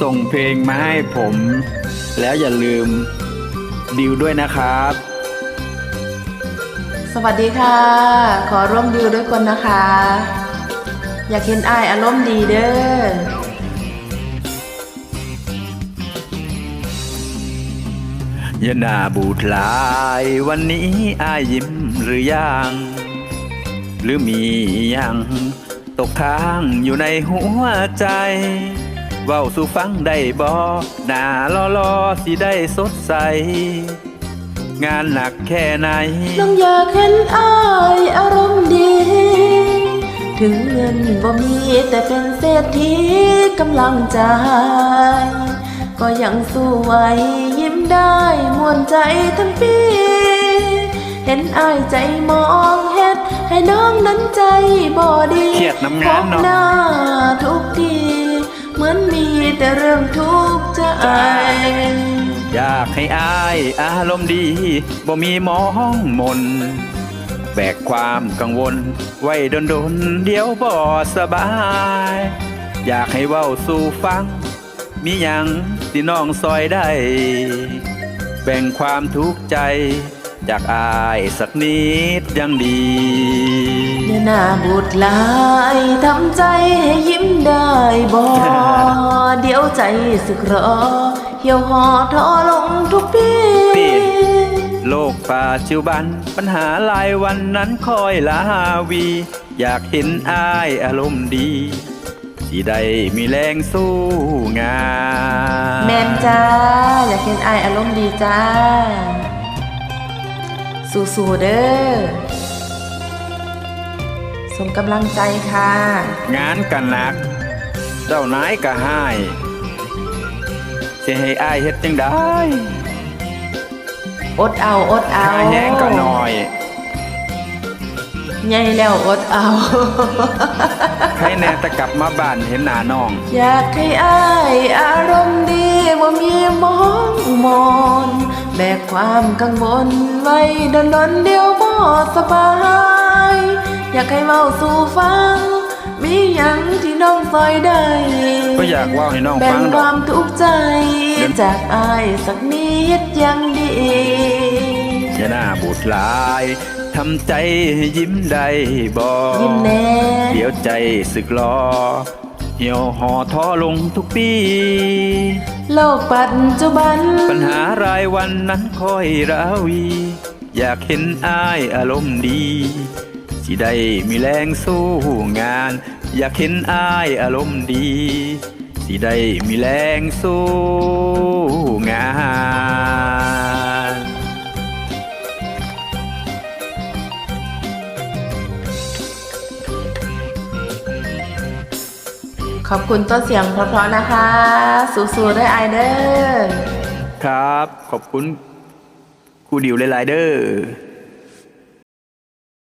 ส่งเพลงมาให้ผม แล้วอย่าลืมดิวด้วยนะครับ สวัสดีค่ะ ขอร่วมดูด้วยคนนะคะ อยากเห็นอายอารมณ์ดีเด้ออย่าหน้าบูดลายวันนี้อายยิ้มหรือยัง หรือมีอยัง ตกค้างอยู่ในหัวใจ เว้าสู่ฟังได้บ่หน้าล้อลอๆสิได้สดใส งานหนักแค่ไหน น้องอยากเห็นอายอารมณ์ดี ถึงเงินบ่มีแต่เป็นเศรษฐีกำลังใจ ก็ยังสู้ไหวยิ้มได้มวนใจทั้งปีเห็นอายใจมองเฮ็ดให้น้องนั้นใจบ่ดีเครียดน้ำงานเนอะพบหน้าทุกทีเหมือนมี แต่เรื่องทุกข์ใจอยากให้อายอารมณ์ดีบ่มีหมองมน แบกความกังวล ไว้ดนดนๆเดี๋ยวบ่สบาย อยากให้เว้าสู่ฟัง มีหยังที่น้องซอยได้ แบ่งความทุกข์ใจจากอายสักนิดยังดีอย่าหน้าบูดลายทำใจให้ยิ้มได้บ่ ใจสึกรอ เหี่ยวหอทอลงทุกปีปีโลกปัจจุบัน ปัญหาหลายวันนั้นคอยลาวี อยากเห็นอายอารมณ์ดีสิได้มีแรงสู้งานแมนจ้า อยากเห็นอายอารมณ์ดีจ้า สู้ๆเด้อส่งกำลังใจค่ะ งานกันหนัก เจ้านายก็ให้ จะให้อายเฮ็ดจังได้อดเอาอดเอาอายแห้งก็น้อยใหญ่แล้วอดเอาใครแน่แต่กลับมาบ้านเห็นหน้าน้อง อยากให้อายอารมณ์ดีว่ามีมองมอนแบกความกังวลไว้ดนดนๆเดียวบ่สบาย อยากให้เมาสู่ฟัง มีหยังที่น้องซอยได้ก็อยากเว่าให้น้องแบ่ฟังงดคอวากมทุกข์ใจเดี๋ยวจากอายสักนิดยังดี อย่าหน้าบูดหลายทำใจให้ยิ้มได้บ่ยิ้มแน่ เดี๋ยวใจสึกรอเหี่ยวห่อท้อลงทุกปี โลกปัจจุบัน ปัญหารายวันนั้นคอยราวี อยากเห็นอายอารมณ์ดี สิได้มีแรงสู้งาน อยากเห็นอายอารมณ์ดี สิได้มีแรงสู้งานขอบคุณต้นเสียงเพราะๆนะคะ สู้ๆด้วยไอเดอร์ครับ ขอบคุณครูดิวหลายๆเด้อ